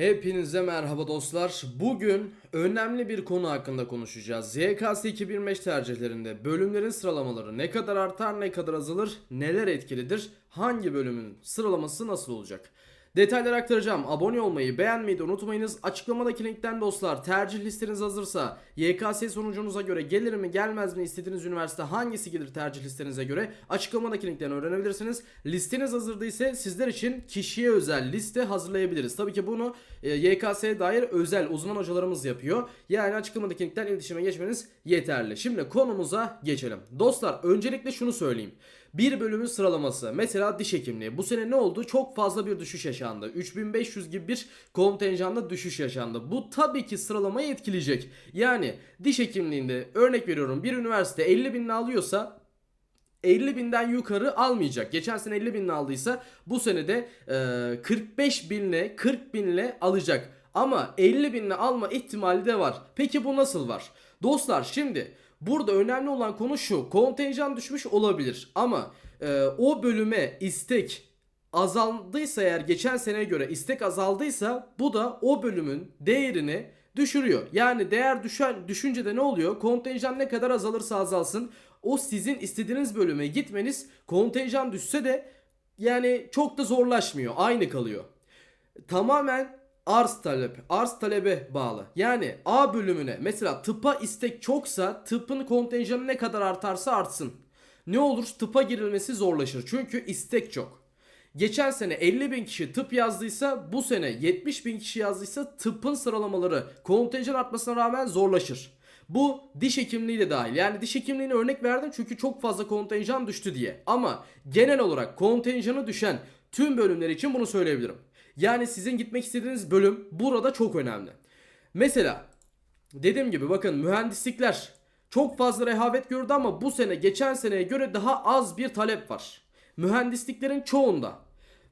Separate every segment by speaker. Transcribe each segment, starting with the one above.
Speaker 1: Hepinize merhaba dostlar. Bugün önemli bir konu hakkında konuşacağız. YKS 2025 tercihlerinde bölümlerin sıralamaları ne kadar artar, ne kadar azalır, neler etkilidir, hangi bölümün sıralaması nasıl olacak? Detayları aktaracağım. Abone olmayı, beğenmeyi de unutmayınız. Açıklamadaki linkten dostlar tercih listeniz hazırsa YKS sonucunuza göre gelir mi gelmez mi istediğiniz üniversite hangisi gelir tercih listenize göre açıklamadaki linkten öğrenebilirsiniz. Listeniz hazır değilse sizler için kişiye özel liste hazırlayabiliriz. Tabii ki bunu e, YKS'ye dair özel uzman hocalarımız yapıyor. Yani açıklamadaki linkten iletişime geçmeniz yeterli. Şimdi konumuza geçelim. Dostlar öncelikle şunu söyleyeyim. Bir bölümün sıralaması mesela diş hekimliği. Bu sene ne oldu? Çok fazla bir düşüş yaşandı. 3500 gibi bir kontenjanda düşüş yaşandı. Bu tabii ki sıralamayı etkileyecek. Yani diş hekimliğinde örnek veriyorum bir üniversite 50 bin alıyorsa 50 binden yukarı almayacak. Geçen sene 50 binle aldıysa bu sene de e, 45 binle 40 binle alacak. Ama 50 binle alma ihtimali de var. Peki bu nasıl var? Dostlar şimdi burada önemli olan konu şu. Kontenjan düşmüş olabilir ama e, o bölüme istek azaldıysa eğer geçen seneye göre istek azaldıysa bu da o bölümün değerini düşürüyor. Yani değer düşen düşünce de ne oluyor? Kontenjan ne kadar azalırsa azalsın o sizin istediğiniz bölüme gitmeniz kontenjan düşse de yani çok da zorlaşmıyor. Aynı kalıyor. Tamamen arz talep, arz talebe bağlı. Yani A bölümüne mesela tıpa istek çoksa tıpın kontenjanı ne kadar artarsa artsın. Ne olur tıpa girilmesi zorlaşır. Çünkü istek çok. Geçen sene 50 bin kişi tıp yazdıysa bu sene 70 bin kişi yazdıysa tıpın sıralamaları kontenjan artmasına rağmen zorlaşır. Bu diş hekimliği de dahil. Yani diş hekimliğine örnek verdim çünkü çok fazla kontenjan düştü diye. Ama genel olarak kontenjanı düşen tüm bölümler için bunu söyleyebilirim. Yani sizin gitmek istediğiniz bölüm burada çok önemli. Mesela dediğim gibi bakın mühendislikler çok fazla rehavet gördü ama bu sene geçen seneye göre daha az bir talep var. Mühendisliklerin çoğunda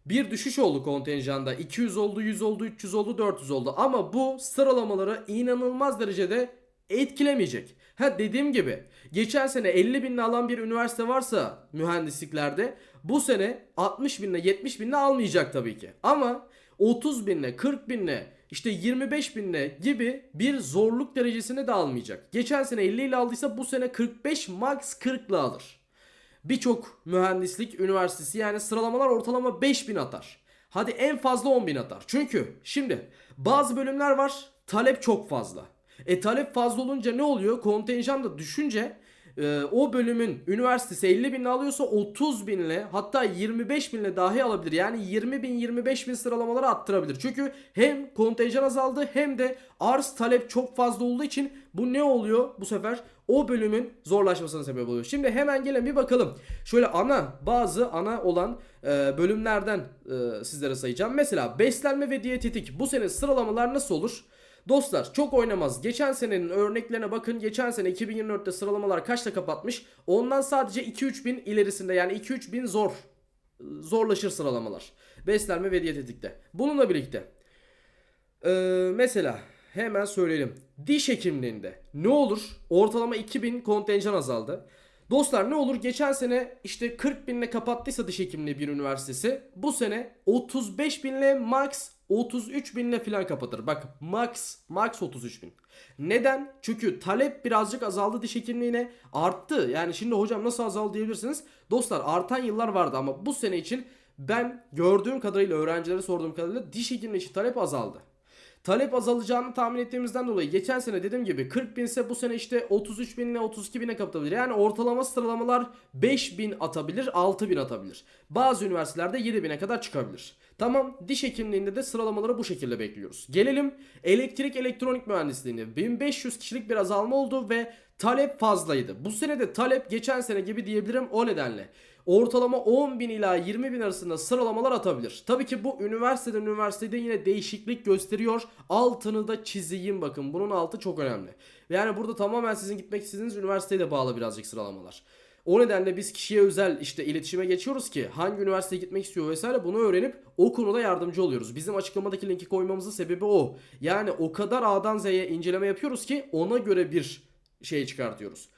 Speaker 1: bir düşüş oldu kontenjanda. 200 oldu, 100 oldu, 300 oldu, 400 oldu. Ama bu sıralamaları inanılmaz derecede etkilemeyecek. Ha dediğim gibi geçen sene 50 binle alan bir üniversite varsa mühendisliklerde bu sene 60 binle 70 binle almayacak tabii ki. Ama 30 binle 40 binle işte 25 binle gibi bir zorluk derecesine de almayacak. Geçen sene 50 ile aldıysa bu sene 45 max 40 ile alır. Birçok mühendislik üniversitesi yani sıralamalar ortalama 5000 atar. Hadi en fazla 10.000 atar. Çünkü şimdi bazı bölümler var talep çok fazla. E talep fazla olunca ne oluyor? Kontenjan da düşünce e, o bölümün üniversitesi 50 binle alıyorsa 30 binle hatta 25 binle dahi alabilir. Yani 20 bin 25 bin sıralamaları attırabilir. Çünkü hem kontenjan azaldı hem de arz talep çok fazla olduğu için bu ne oluyor bu sefer? O bölümün zorlaşmasına sebep oluyor. Şimdi hemen gelin bir bakalım. Şöyle ana bazı ana olan e, bölümlerden e, sizlere sayacağım. Mesela beslenme ve diyetetik bu sene sıralamalar nasıl olur? Dostlar çok oynamaz. Geçen senenin örneklerine bakın. Geçen sene 2024'te sıralamalar kaçta kapatmış? Ondan sadece 2-3 bin ilerisinde yani 2-3 bin zor. Zorlaşır sıralamalar. Beslenme ve diyetetikte. Bununla birlikte. Ee, mesela hemen söyleyelim. Diş hekimliğinde ne olur? Ortalama 2000 kontenjan azaldı. Dostlar ne olur? Geçen sene işte 40 binle kapattıysa diş hekimliği bir üniversitesi. Bu sene 35 binle max 33 binle falan kapatır. Bak max max 33 bin. Neden? Çünkü talep birazcık azaldı diş hekimliğine arttı. Yani şimdi hocam nasıl azaldı diyebilirsiniz. Dostlar artan yıllar vardı ama bu sene için ben gördüğüm kadarıyla öğrencilere sorduğum kadarıyla diş hekimliği için talep azaldı. Talep azalacağını tahmin ettiğimizden dolayı geçen sene dediğim gibi 40 bin ise bu sene işte 33 bin ile 32 bine kapatabilir. Yani ortalama sıralamalar 5 bin atabilir 6 bin atabilir. Bazı üniversitelerde 7 bine kadar çıkabilir. Tamam diş hekimliğinde de sıralamaları bu şekilde bekliyoruz. Gelelim elektrik elektronik mühendisliğine. 1500 kişilik bir azalma oldu ve talep fazlaydı. Bu sene de talep geçen sene gibi diyebilirim o nedenle. Ortalama 10 bin ila 20 bin arasında sıralamalar atabilir. Tabii ki bu üniversiteden üniversitede yine değişiklik gösteriyor. Altını da çizeyim bakın. Bunun altı çok önemli. Yani burada tamamen sizin gitmek istediğiniz üniversiteye de bağlı birazcık sıralamalar. O nedenle biz kişiye özel işte iletişime geçiyoruz ki hangi üniversiteye gitmek istiyor vesaire bunu öğrenip o konuda yardımcı oluyoruz. Bizim açıklamadaki linki koymamızın sebebi o. Yani o kadar A'dan Z'ye inceleme yapıyoruz ki ona göre bir şey çıkartıyoruz.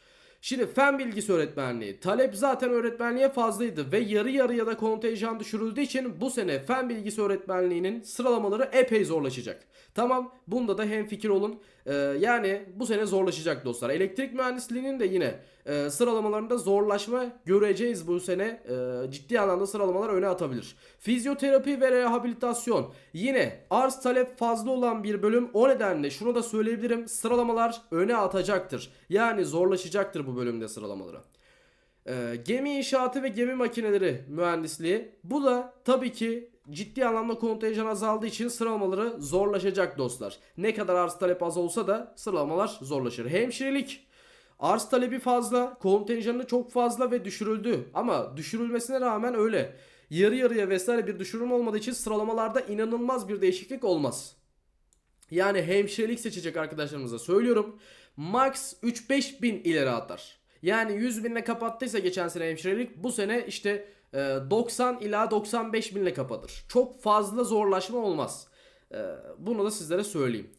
Speaker 1: Şimdi fen bilgisi öğretmenliği. Talep zaten öğretmenliğe fazlaydı ve yarı yarıya da kontenjan düşürüldüğü için bu sene fen bilgisi öğretmenliğinin sıralamaları epey zorlaşacak. Tamam bunda da hem fikir olun. Ee, yani bu sene zorlaşacak dostlar. Elektrik mühendisliğinin de yine e, sıralamalarında zorlaşma göreceğiz bu sene. E, ciddi anlamda sıralamalar öne atabilir. Fizyoterapi ve rehabilitasyon yine arz talep fazla olan bir bölüm. O nedenle şunu da söyleyebilirim. Sıralamalar öne atacaktır. Yani zorlaşacaktır bu bölümde sıralamaları. Ee, gemi inşaatı ve gemi makineleri mühendisliği. Bu da tabii ki ciddi anlamda kontenjan azaldığı için sıralamaları zorlaşacak dostlar. Ne kadar arz talep az olsa da sıralamalar zorlaşır. Hemşirelik arz talebi fazla, kontenjanı çok fazla ve düşürüldü. Ama düşürülmesine rağmen öyle. Yarı yarıya vesaire bir düşürüm olmadığı için sıralamalarda inanılmaz bir değişiklik olmaz. Yani hemşirelik seçecek arkadaşlarımıza söylüyorum. Max 3-5 bin ileri atar. Yani 100 binle kapattıysa geçen sene hemşirelik bu sene işte 90 ila 95 binle kapatır. Çok fazla zorlaşma olmaz. E, Bunu da sizlere söyleyeyim.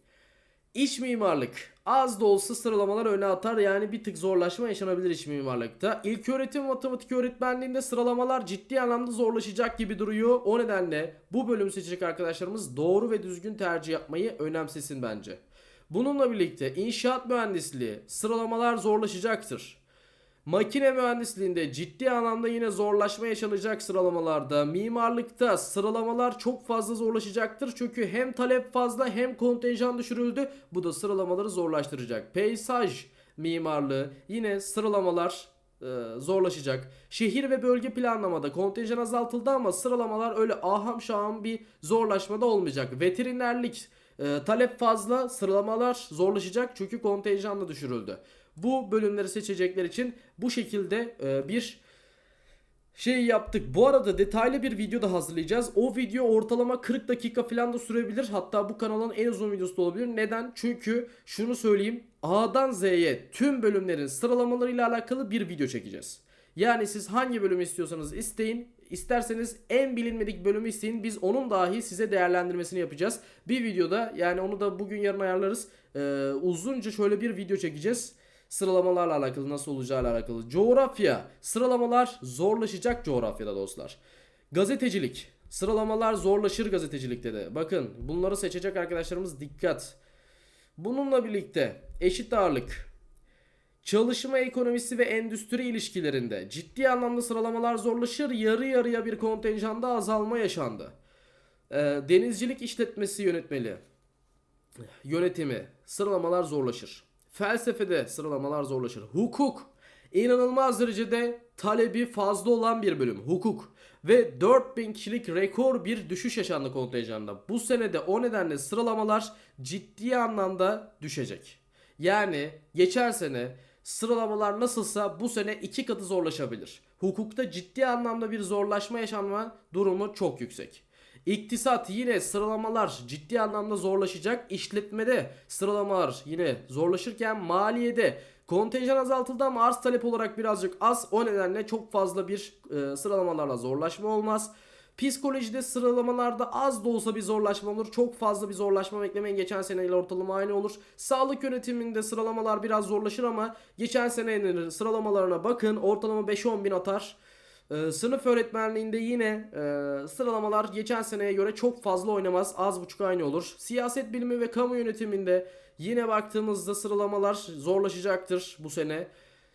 Speaker 1: İç mimarlık az da olsa sıralamalar öne atar yani bir tık zorlaşma yaşanabilir iç mimarlıkta. İlk öğretim matematik öğretmenliğinde sıralamalar ciddi anlamda zorlaşacak gibi duruyor. O nedenle bu bölümü seçecek arkadaşlarımız doğru ve düzgün tercih yapmayı önemsesin bence. Bununla birlikte inşaat mühendisliği sıralamalar zorlaşacaktır. Makine mühendisliğinde ciddi anlamda yine zorlaşma yaşanacak sıralamalarda. Mimarlıkta sıralamalar çok fazla zorlaşacaktır. Çünkü hem talep fazla hem kontenjan düşürüldü. Bu da sıralamaları zorlaştıracak. Peyzaj mimarlığı yine sıralamalar e, zorlaşacak. Şehir ve bölge planlamada kontenjan azaltıldı ama sıralamalar öyle aham şaham bir zorlaşmada olmayacak. Veterinerlik e, talep fazla sıralamalar zorlaşacak çünkü kontenjan da düşürüldü. Bu bölümleri seçecekler için bu şekilde e, bir şey yaptık. Bu arada detaylı bir video da hazırlayacağız. O video ortalama 40 dakika falan da sürebilir. Hatta bu kanalın en uzun videosu da olabilir. Neden? Çünkü şunu söyleyeyim. A'dan Z'ye tüm bölümlerin sıralamalarıyla alakalı bir video çekeceğiz. Yani siz hangi bölümü istiyorsanız isteyin. İsterseniz en bilinmedik bölümü isteyin. Biz onun dahi size değerlendirmesini yapacağız. Bir videoda yani onu da bugün yarın ayarlarız. Ee, uzunca şöyle bir video çekeceğiz sıralamalarla alakalı nasıl olacağıyla alakalı. Coğrafya sıralamalar zorlaşacak coğrafyada dostlar. Gazetecilik sıralamalar zorlaşır gazetecilikte de. Bakın bunları seçecek arkadaşlarımız dikkat. Bununla birlikte eşit ağırlık Çalışma ekonomisi ve endüstri ilişkilerinde ciddi anlamda sıralamalar zorlaşır. Yarı yarıya bir kontenjanda azalma yaşandı. Ee, denizcilik işletmesi yönetmeli yönetimi sıralamalar zorlaşır. Felsefede sıralamalar zorlaşır. Hukuk inanılmaz derecede talebi fazla olan bir bölüm. Hukuk ve 4000 kişilik rekor bir düşüş yaşandı kontenjanda. Bu senede o nedenle sıralamalar ciddi anlamda düşecek. Yani geçen sene sıralamalar nasılsa bu sene iki katı zorlaşabilir. Hukukta ciddi anlamda bir zorlaşma yaşanma durumu çok yüksek. İktisat yine sıralamalar ciddi anlamda zorlaşacak. İşletmede sıralamalar yine zorlaşırken maliyede kontenjan azaltıldı ama arz talep olarak birazcık az. O nedenle çok fazla bir e, sıralamalarla zorlaşma olmaz. Psikolojide sıralamalarda az da olsa bir zorlaşma olur. Çok fazla bir zorlaşma beklemeyin. Geçen seneyle ortalama aynı olur. Sağlık yönetiminde sıralamalar biraz zorlaşır ama geçen senenin sıralamalarına bakın. Ortalama 5-10 bin atar. Ee, sınıf öğretmenliğinde yine e, sıralamalar geçen seneye göre çok fazla oynamaz. Az buçuk aynı olur. Siyaset bilimi ve kamu yönetiminde yine baktığımızda sıralamalar zorlaşacaktır bu sene.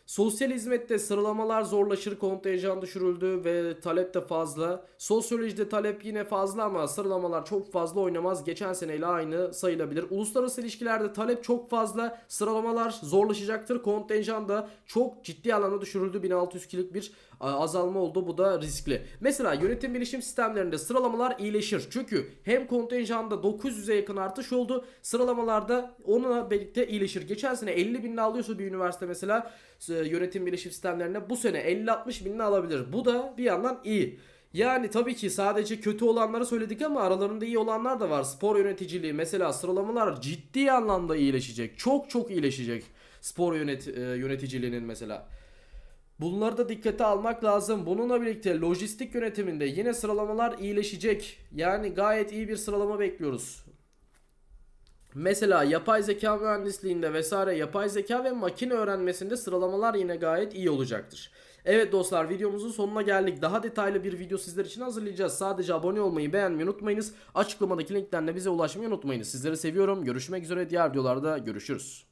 Speaker 1: Sosyal hizmette sıralamalar zorlaşır, kontenjan düşürüldü ve talep de fazla. Sosyolojide talep yine fazla ama sıralamalar çok fazla oynamaz. Geçen seneyle aynı sayılabilir. Uluslararası ilişkilerde talep çok fazla, sıralamalar zorlaşacaktır. Kontenjan da çok ciddi anlamda düşürüldü. 1600 kilik bir azalma oldu. Bu da riskli. Mesela yönetim bilişim sistemlerinde sıralamalar iyileşir. Çünkü hem kontenjanda 900'e yakın artış oldu. Sıralamalarda onunla birlikte iyileşir. Geçen sene 50 binle alıyorsa bir üniversite mesela yönetim bilişim sistemlerine bu sene 50-60 binle alabilir. Bu da bir yandan iyi. Yani tabii ki sadece kötü olanları söyledik ama aralarında iyi olanlar da var. Spor yöneticiliği mesela sıralamalar ciddi anlamda iyileşecek. Çok çok iyileşecek. Spor yönet e, yöneticiliğinin mesela. Bunları da dikkate almak lazım. Bununla birlikte lojistik yönetiminde yine sıralamalar iyileşecek. Yani gayet iyi bir sıralama bekliyoruz. Mesela yapay zeka mühendisliğinde vesaire yapay zeka ve makine öğrenmesinde sıralamalar yine gayet iyi olacaktır. Evet dostlar videomuzun sonuna geldik. Daha detaylı bir video sizler için hazırlayacağız. Sadece abone olmayı beğenmeyi unutmayınız. Açıklamadaki linkten de bize ulaşmayı unutmayınız. Sizleri seviyorum. Görüşmek üzere diğer videolarda görüşürüz.